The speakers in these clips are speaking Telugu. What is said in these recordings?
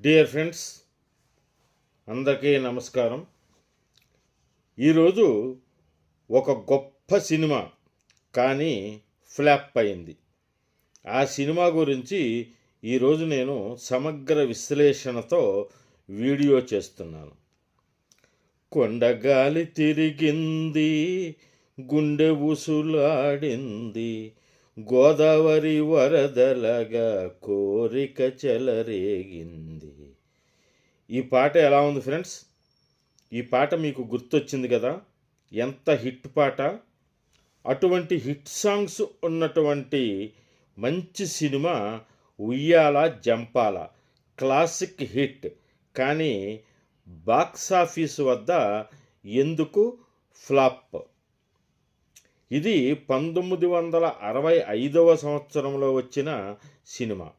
డియర్ ఫ్రెండ్స్ అందరికీ నమస్కారం. ఈరోజు ఒక గొప్ప సినిమా కానీ ఫ్లాప్ అయింది. ఆ సినిమా గురించి ఈరోజు నేను సమగ్ర విశ్లేషణతో వీడియో చేస్తున్నాను. కొండగాలి తిరిగింది గుండె ఉసులాడింది గోదావరి వరదలగా కోరిక చెలరేగింది. ఈ పాట ఎలా ఉంది ఫ్రెండ్స్? ఈ పాట మీకు గుర్తొచ్చింది కదా? ఎంత హిట్ పాట? అటువంటి హిట్ సాంగ్స్ ఉన్నటువంటి మంచి cinema Uyyala Jampala. Classic hit. కానీ బాక్స్ ఆఫీస్ వద్ద ఎందుకు ఫ్లాప్? ఇది పంతొమ్మిది వందల అరవై ఐదవ సంవత్సరంలో వచ్చిన సినిమా.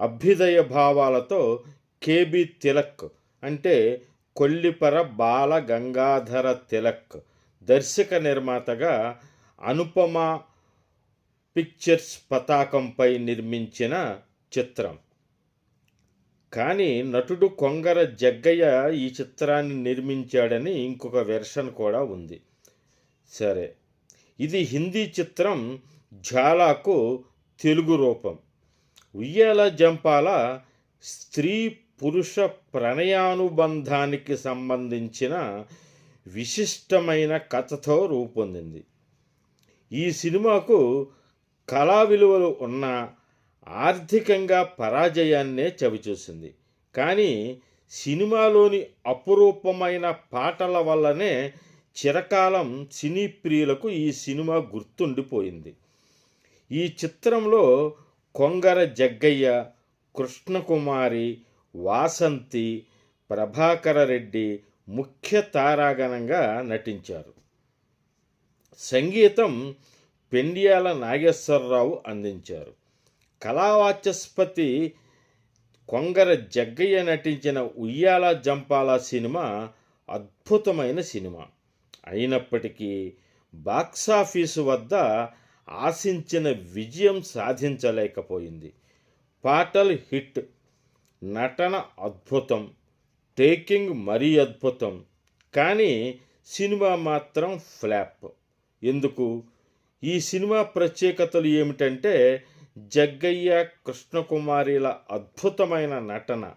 అభ్యుదయ భావాలతో కేబి తిలక్ అంటే కొల్లిపర బాల గంగాధర తిలక్. దర్శక నిర్మాతగా అనుపమ పిక్చర్స్ పతాకంపై నిర్మించిన చిత్రం. కానీ నటుడు కొంగర జగ్గయ్య ఈ చిత్రాన్ని నిర్మించాడని ఇంకొక వెర్షన్ కూడా ఉంది. సరే ఇది హిందీ చిత్రం ఝాలాకు తెలుగు రూపం. ఉయ్యాల జంపాల స్త్రీ పురుష ప్రణయానుబంధానికి సంబంధించిన విశిష్టమైన కథతో రూపొందింది. ఈ సినిమాకు కళా విలువలు ఉన్న ఆర్థికంగా పరాజయాన్నే చవిచూసింది. కానీ సినిమాలోని అపురూపమైన పాటల వల్లనే చిరకాలం సినీ ప్రియులకు ఈ సినిమా గుర్తుండిపోయింది. ఈ చిత్రంలో కొంగర జగ్గయ్య కృష్ణకుమారి వాసంతి ప్రభాకర రెడ్డి ముఖ్య తారాగణంగా నటించారు. సంగీతం పెండియాల నాగేశ్వరరావు అందించారు. కళావాచస్పతి కొంగర జగ్గయ్య నటించిన ఉయ్యాల జంపాల సినిమా అద్భుతమైన సినిమా. అయినప్పటికీ బాక్సాఫీసు వద్ద ఆశించిన విజయం సాధించలేకపోయింది. పాటలు హిట్ నటన అద్భుతం టేకింగ్ మరీ అద్భుతం కానీ సినిమా మాత్రం ఫ్లాప్. ఎందుకు? ఈ సినిమా ప్రత్యేకతలు ఏమిటంటే జగ్గయ్య కృష్ణకుమారిల అద్భుతమైన నటన.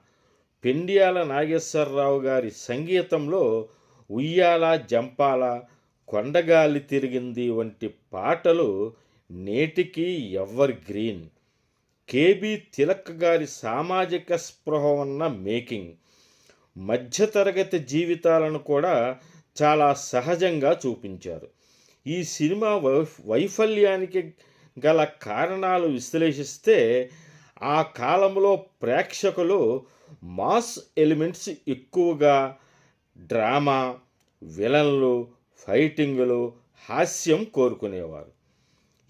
పెండియాల నాగేశ్వరరావు గారి సంగీతంలో ఉయ్యాల జంపాల కొండగాలి తిరిగింది వంటి పాటలు నేటికి ఎవర్ గ్రీన్. కేబీ తిలక్ గారి సామాజిక స్పృహ ఉన్న మేకింగ్. మధ్యతరగతి జీవితాలను కూడా చాలా సహజంగా చూపించారు. ఈ సినిమా వైఫల్యానికి గల కారణాలు విశ్లేషిస్తే ఆ కాలంలో ప్రేక్షకులు మాస్ ఎలిమెంట్స్ ఎక్కువగా డ్రామా విలన్లు ఫైటింగులు హాస్యం కోరుకునేవారు.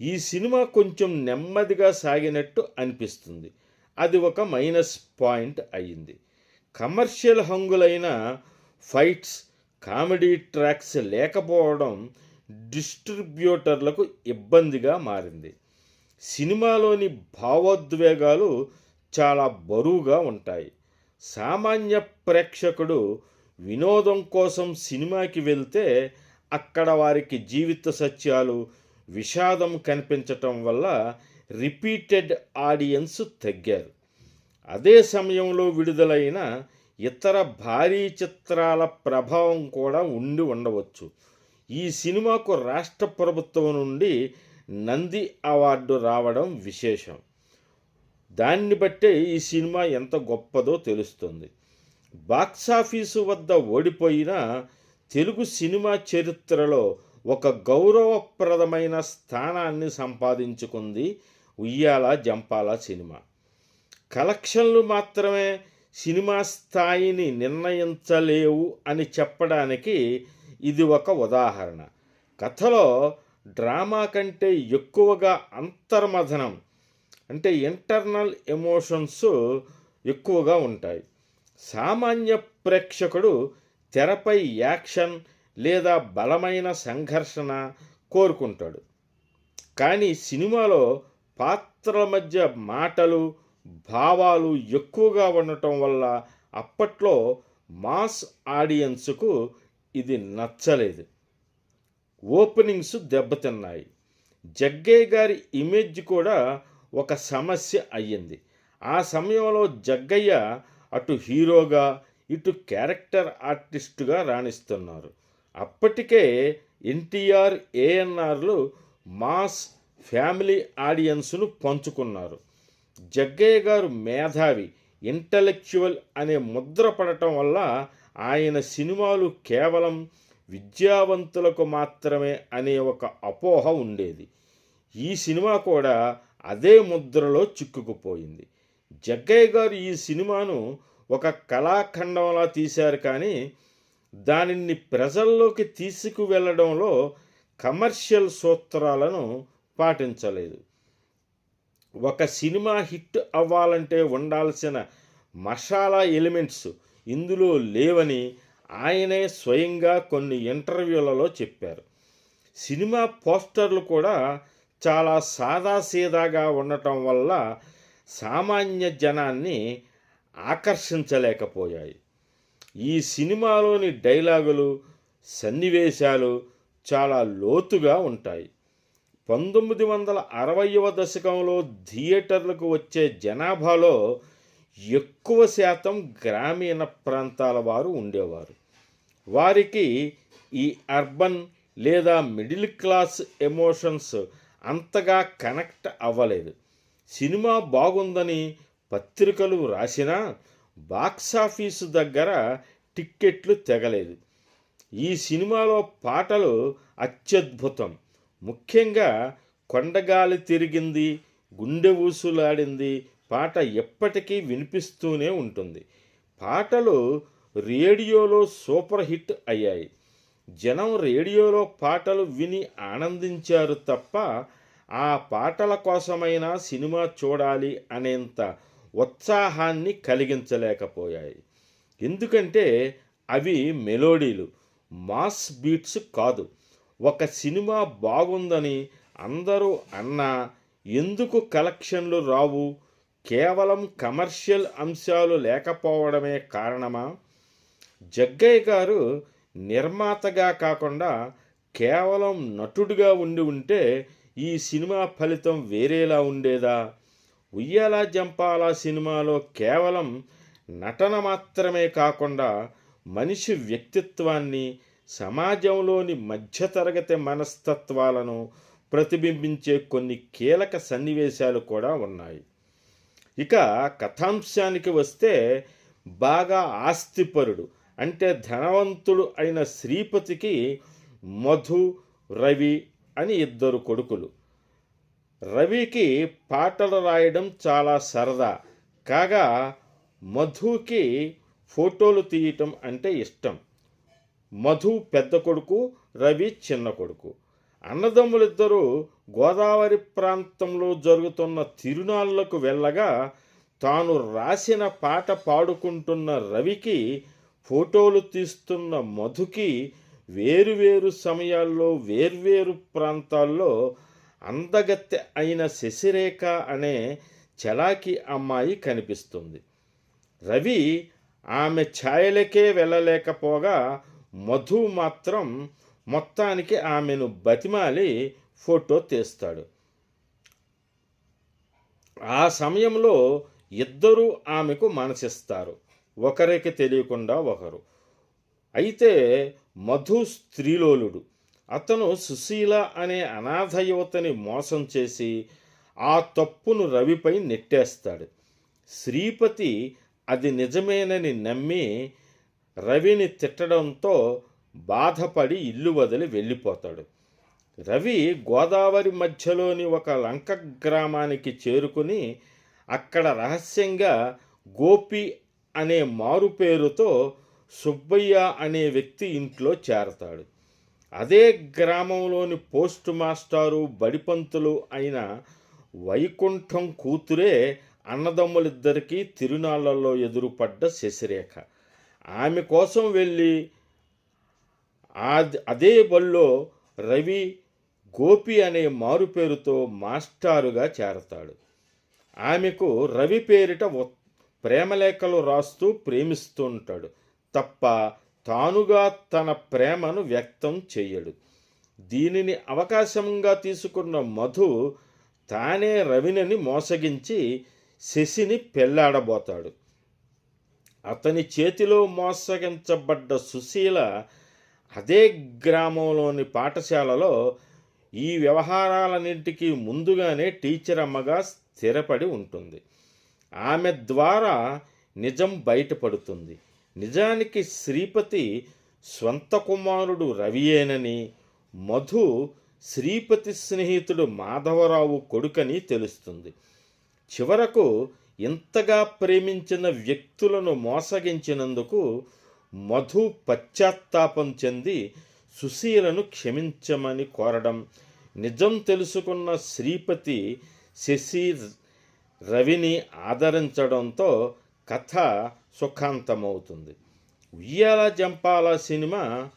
ఈ సినిమా కొంచెం నెమ్మదిగా సాగినట్టు అనిపిస్తుంది. అది ఒక మైనస్ పాయింట్ అయింది కమర్షియల్ హంగులైన ఫైట్స్ కామెడీ ట్రాక్స్ లేకపోవడం డిస్ట్రిబ్యూటర్లకు ఇబ్బందిగా మారింది. సినిమాలోని భావోద్వేగాలు చాలా బరువుగా ఉంటాయి. సామాన్య ప్రేక్షకుడు వినోదం కోసం సినిమాకి వెళ్తే అక్కడ వారికి జీవిత సత్యాలు విషాదం కనిపించటం వల్ల రిపీటెడ్ ఆడియన్స్ తగ్గారు. అదే సమయంలో విడుదలైన ఇతర భారీ చిత్రాల ప్రభావం కూడా ఉండి ఉండవచ్చు. ఈ సినిమాకు రాష్ట్ర ప్రభుత్వం నుండి నంది అవార్డు రావడం విశేషం. దాన్ని బట్టే ఈ సినిమా ఎంత గొప్పదో తెలుస్తుంది. బాక్సాఫీసు వద్ద ఓడిపోయిన తెలుగు సినిమా చరిత్రలో ఒక గౌరవప్రదమైన స్థానాన్ని సంపాదించుకుంది ఉయ్యాల జంపాల సినిమా. కలెక్షన్లు మాత్రమే సినిమా స్థాయిని నిర్ణయించలేవు అని చెప్పడానికి ఇది ఒక ఉదాహరణ. కథలో డ్రామా కంటే ఎక్కువగా అంతర్మథనం అంటే ఇంటర్నల్ ఎమోషన్స్ ఎక్కువగా ఉంటాయి. సామాన్య ప్రేక్షకుడు తెరపై యాక్షన్ లేదా బలమైన సంఘర్షణ కోరుకుంటాడు. కానీ సినిమాలో పాత్రల మధ్య మాటలు భావాలు ఎక్కువగా ఉండటం వల్ల అప్పట్లో మాస్ ఆడియన్స్కు ఇది నచ్చలేదు. ఓపెనింగ్స్ దెబ్బతిన్నాయి. జగ్గయ్య గారి ఇమేజ్ కూడా ఒక సమస్య అయ్యింది. ఆ సమయంలో జగ్గయ్య అటు హీరోగా ఇటు క్యారెక్టర్ ఆర్టిస్టుగా రాణిస్తున్నారు. అప్పటికే ఎన్టీఆర్ ఏఎన్ఆర్లు మాస్ ఫ్యామిలీ ఆడియన్స్ను పంచుకున్నారు. జగ్గయ్య గారు మేధావి ఇంటలెక్చువల్ అనే ముద్ర పడటం వల్ల ఆయన సినిమాలు కేవలం విద్యావంతులకు మాత్రమే అనే ఒక అపోహ ఉండేది. ఈ సినిమా కూడా అదే ముద్రలో చిక్కుకుపోయింది. జగ్గయ్య గారు ఈ సినిమాను ఒక కళాఖండంలా తీశారు కానీ దానిని ప్రజల్లోకి తీసుకువెళ్ళడంలో కమర్షియల్ సూత్రాలను పాటించలేదు. ఒక సినిమా హిట్ అవ్వాలంటే ఉండాల్సిన మసాలా ఎలిమెంట్స్ ఇందులో లేవని ఆయనే స్వయంగా కొన్ని ఇంటర్వ్యూలలో చెప్పారు. సినిమా పోస్టర్లు కూడా చాలా సాదాసీదాగా ఉండటం వల్ల సామాన్య జనాన్ని ఆకర్షించలేకపోయాయి. ఈ సినిమాలోని డైలాగులు సన్నివేశాలు చాలా లోతుగా ఉంటాయి. పంతొమ్మిది వందల అరవైవ దశకంలో థియేటర్లకు వచ్చే జనాభాలో ఎక్కువ శాతం గ్రామీణ ప్రాంతాల వారు ఉండేవారు. వారికి ఈ అర్బన్ లేదా మిడిల్ క్లాస్ ఎమోషన్స్ అంతగా కనెక్ట్ అవ్వలేదు. సినిమా బాగుందని పత్రికలు రాసినా బాక్సాఫీసు దగ్గర టిక్కెట్లు తెగలేదు. ఈ సినిమాలో పాటలు అత్యద్భుతం. ముఖ్యంగా కొండగాలి తిరిగింది గుండె ఊసులాడింది పాట ఎప్పటికీ వినిపిస్తూనే ఉంటుంది. పాటలు రేడియోలో సూపర్ హిట్ అయ్యాయి. జనం రేడియోలో పాటలు విని ఆనందించారు తప్ప ఆ పాటల కోసమైనా సినిమా చూడాలి అనేంత ఉత్సాహాన్ని కలిగించలేకపోయాయి. ఎందుకంటే అవి మెలోడీలు మాస్ బీట్స్ కాదు. ఒక సినిమా బాగుందని అందరూ అన్నా ఎందుకు కలెక్షన్లు రావు? కేవలం కమర్షియల్ అంశాలు లేకపోవడమే కారణమా? జగ్గయ్య గారు నిర్మాతగా కాకుండా కేవలం నటుడిగా ఉండి ఉంటే ఈ సినిమా ఫలితం వేరేలా ఉండేదా? ఉయ్యాల జంపాల సినిమాలో కేవలం నటన మాత్రమే కాకుండా మనిషి వ్యక్తిత్వాన్ని సమాజంలోని మధ్యతరగతి మనస్తత్వాలను ప్రతిబింబించే కొన్ని కీలక సన్నివేశాలు కూడా ఉన్నాయి. ఇక కథాంశానికి వస్తే బాగా ఆస్తిపరుడు అంటే ధనవంతుడు అయిన శ్రీపతికి మధు రవి అని ఇద్దరు కొడుకులు. రవికి పాటలు రాయడం చాలా సరదా. కాగా మధుకి ఫోటోలు తీయటం అంటే ఇష్టం. మధు పెద్ద కొడుకు రవి చిన్న కొడుకు. అన్నదమ్ములిద్దరూ గోదావరి ప్రాంతంలో జరుగుతున్న తిరునాళ్ళకు వెళ్ళగా తాను రాసిన పాట పాడుకుంటున్న రవికి ఫోటోలు తీస్తున్న మధుకి వేరువేరు సమయాల్లో వేర్వేరు ప్రాంతాల్లో అందగత్తె అయిన శశిరేఖ అనే చలాకి అమ్మాయి కనిపిస్తుంది. రవి ఆమె ఛాయలకే వెళ్ళలేకపోగా మధు మాత్రం మొత్తానికి ఆమెను బతిమాలి ఫోటో తీస్తాడు. ఆ సమయంలో ఇద్దరూ ఆమెకు మనసిస్తారు. ఒకరికి తెలియకుండా ఒకరు. అయితే మధు స్త్రీలోలుడు. అతను సుశీల అనే అనాథ యువతని మోసం చేసి ఆ తప్పును రవిపై నెట్టేస్తాడు. శ్రీపతి అది నిజమేనని నమ్మి రవిని తిట్టడంతో బాధపడి ఇల్లు వదిలి వెళ్ళిపోతాడు. రవి గోదావరి మధ్యలోని ఒక లంక గ్రామానికి చేరుకుని అక్కడ రహస్యంగా గోపి అనే మారు పేరుతో సుబ్బయ్య అనే వ్యక్తి ఇంట్లో చేరతాడు. అదే గ్రామంలోని పోస్ట్ మాస్టారు బడిపంతులు అయిన వైకుంఠం కూతురే అన్నదమ్ములిద్దరికీ తిరునాళ్ళలో ఎదురుపడ్డ శశిరేఖ. ఆమె కోసం వెళ్ళి అదే బల్లో రవి గోపి అనే మారు పేరుతో మాస్టారుగా చేరతాడు. ఆమెకు రవి పేరిట ప్రేమలేఖలు రాస్తూ ప్రేమిస్తూ ఉంటాడు. తప్ప తానుగా తన ప్రేమను వ్యక్తం చేయడు దీనిని అవకాశంగా తీసుకున్న మధు తానే రవినని మోసగించి శశిని పెళ్ళాడబోతాడు. అతని చేతిలో మోసగించబడ్డ సుశీల అదే గ్రామంలోని పాఠశాలలో ఈ వ్యవహారాలన్నింటికీ ముందుగానే టీచర్ అమ్మగా స్థిరపడి ఉంటుంది. ఆమె ద్వారా నిజం బయటపడుతుంది. నిజానికి శ్రీపతి స్వంత కుమారుడు రవియేనని మధు శ్రీపతి స్నేహితుడు మాధవరావు కొడుకని తెలుస్తుంది. చివరకు ఇంతగా ప్రేమించిన వ్యక్తులను మోసగించినందుకు మధు పశ్చాత్తాపం చెంది సుశీలను క్షమించమని కోరడం. నిజం తెలుసుకున్న శ్రీపతి శశి రవిని ఆదరించడంతో కథ సుఖాంతమవుతుంది. ఉయ్యాల జంపాల సినిమా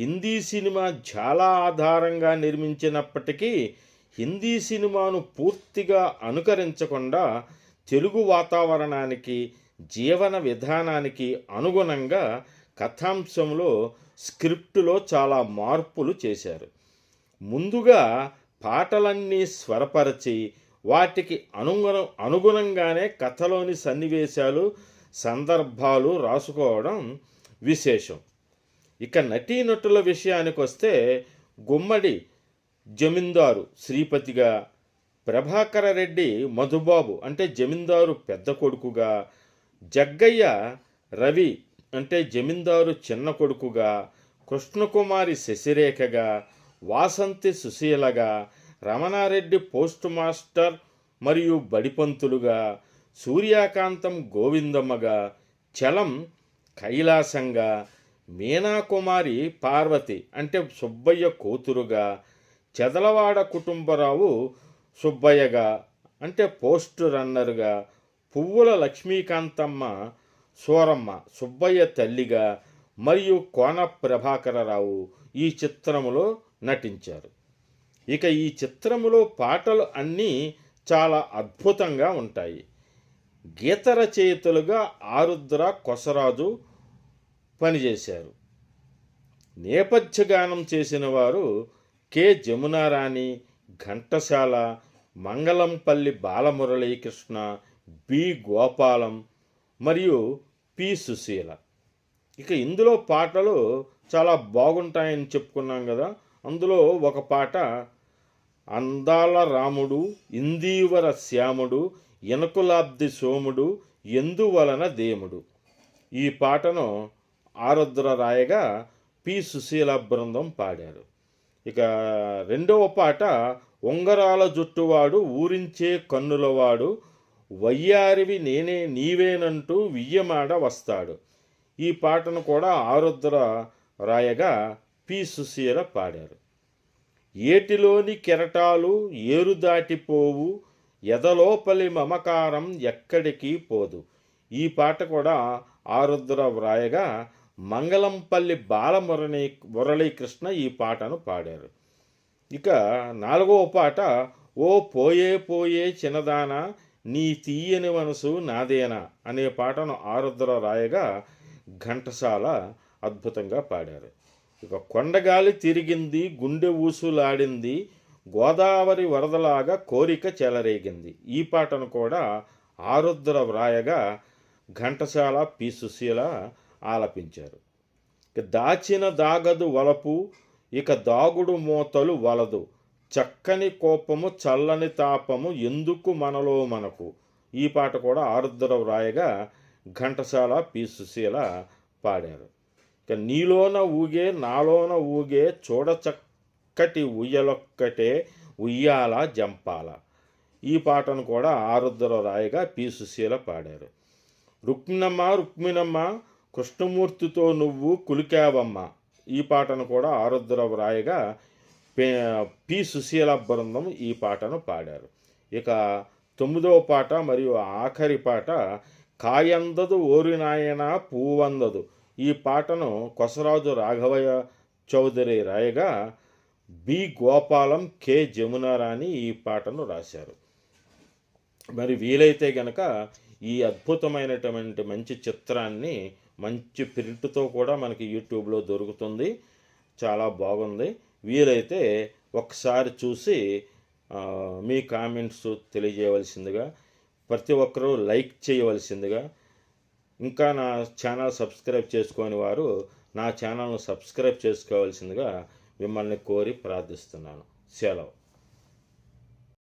హిందీ సినిమా చాలా ఆధారంగా నిర్మించినప్పటికీ హిందీ సినిమాను పూర్తిగా అనుకరించకుండా తెలుగు వాతావరణానికి జీవన విధానానికి అనుగుణంగా కథాంశంలో స్క్రిప్టులో చాలా మార్పులు చేశారు. ముందుగా పాటలన్నీ స్వరపరచి వాటికి అనుగుణ అనుగుణంగానే కథలోని సన్నివేశాలు సందర్భాలు రాసుకోవడం విశేషం. ఇక నటీనటుల విషయానికి వస్తే గుమ్మడి జమీందారు శ్రీపతిగా ప్రభాకర రెడ్డి మధుబాబు అంటే జమీందారు పెద్ద కొడుకుగా జగ్గయ్య రవి అంటే జమీందారు చిన్న కొడుకుగా కృష్ణకుమారి శశిరేఖగా వాసంతి సుశీలగా రమణారెడ్డి పోస్ట్ మాస్టర్ మరియు బడిపంతులుగా సూర్యకాంతం గోవిందమ్మగా చలం కైలాసంగా మీనాకుమారి పార్వతి అంటే సుబ్బయ్య కూతురుగా చెదలవాడ కుటుంబరావు సుబ్బయ్యగా అంటే పోస్ట్ రన్నర్గా పువ్వుల లక్ష్మీకాంతమ్మ సూరమ్మ సుబ్బయ్య తల్లిగా మరియు కోన ప్రభాకరరావు ఈ చిత్రములో నటించారు. ఇక ఈ చిత్రములో పాటలు అన్నీ చాలా అద్భుతంగా ఉంటాయి. గీత రచయితలుగా ఆరుద్ర కొసరాజు పనిచేశారు. నేపథ్య గానం చేసిన వారు కె. జమునారాణి ఘంటసాల మంగళంపల్లి బాలమురళీకృష్ణ బి. గోపాలం మరియు పి. సుశీల. ఇక ఇందులో పాటలు చాలా బాగుంటాయని చెప్పుకున్నాం కదా. అందులో ఒక పాట అందాల రాముడు ఇందీవర శ్యాముడు ఎనకులాబ్ది సోముడు ఎందువలన దేముడు? ఈ పాటను ఆరుద్ర రాయగా పి. సుశీల బృందం పాడారు. ఇక రెండవ పాట ఉంగరాల జుట్టువాడు ఊరించే కన్నులవాడు వయ్యారివి నేనే నీవేనంటూ వియ్యమాడ వస్తాడు ఈ పాటను కూడా ఆరుద్ర రాయగా పి. సుశీల పాడారు. ఏటిలోని కెరటాలు ఏరు దాటిపోవు ఎదలోపలి మమకారం ఎక్కడికి పోదు. ఈ పాట కూడా ఆరుద్ర వ్రాయగా మంగళంపల్లి బాలమురళీ మురళీకృష్ణ ఈ పాటను పాడారు. ఇక నాలుగవ పాట ఓ పోయే పోయే చిన్నదాన నీ తీయని మనసు నాదేనా అనే పాటను ఆరుద్ర రాయగా ఘంటసాల అద్భుతంగా పాడారు. ఇక కొండగాలి తిరిగింది గుండె ఊసులాడింది గోదావరి వరదలాగా కోరిక చెలరేగింది. ఈ పాటను కూడా ఆరుద్ర వ్రాయగా ఘంటసాల పి. సుశీల ఆలపించారు. దాచిన దాగదు వలపు ఇక దాగుడు మూతలు వలదు. చక్కని కోపము చల్లని తాపము ఎందుకు మనలో మనకు? ఈ పాట కూడా ఆరుద్ర వ్రాయగా ఘంటసాల పి. సుశీల పాడారు. ఇక నీలోన ఊగే నాలోన ఊగే చూడచక్క చక్కటి ఉయ్యలొక్కటే ఉయ్యాల జంపాల. ఈ పాటను కూడా ఆరుద్ర రాయగా పి. సుశీల పాడారు. రుక్మిణమ్మ రుక్మిణమ్మ కృష్ణమూర్తితో నువ్వు కులికావమ్మ. ఈ పాటను కూడా ఆరుద్ర రాయగా పే- పి. సుశీల బృందం ఈ పాటను పాడారు. ఇక తొమ్మిదవ పాట మరియు ఆఖరి పాట కాయందదు ఓరినాయన పూవందదు ఈ పాటను కొసరాజు రాఘవయ్య చౌదరి రాయగా బి. గోపాలం కె. జమునారాణి ఈ పాటను రాశారు. మరి వీలైతే గనక ఈ అద్భుతమైనటువంటి మంచి చిత్రాన్ని మంచి ప్రింట్తో కూడా మనకి యూట్యూబ్లో దొరుకుతుంది. చాలా బాగుంది. వీలైతే ఒకసారి చూసి మీ కామెంట్స్ తెలియజేయవలసిందిగా ప్రతి ఒక్కరూ లైక్ చేయవలసిందిగా ఇంకా నా ఛానల్ సబ్స్క్రైబ్ చేసుకోని వారు నా ఛానల్ను సబ్స్క్రైబ్ చేసుకోవాల్సిందిగా మిమ్మల్ని కోరి ప్రార్థిస్తున్నాను. సెలవు.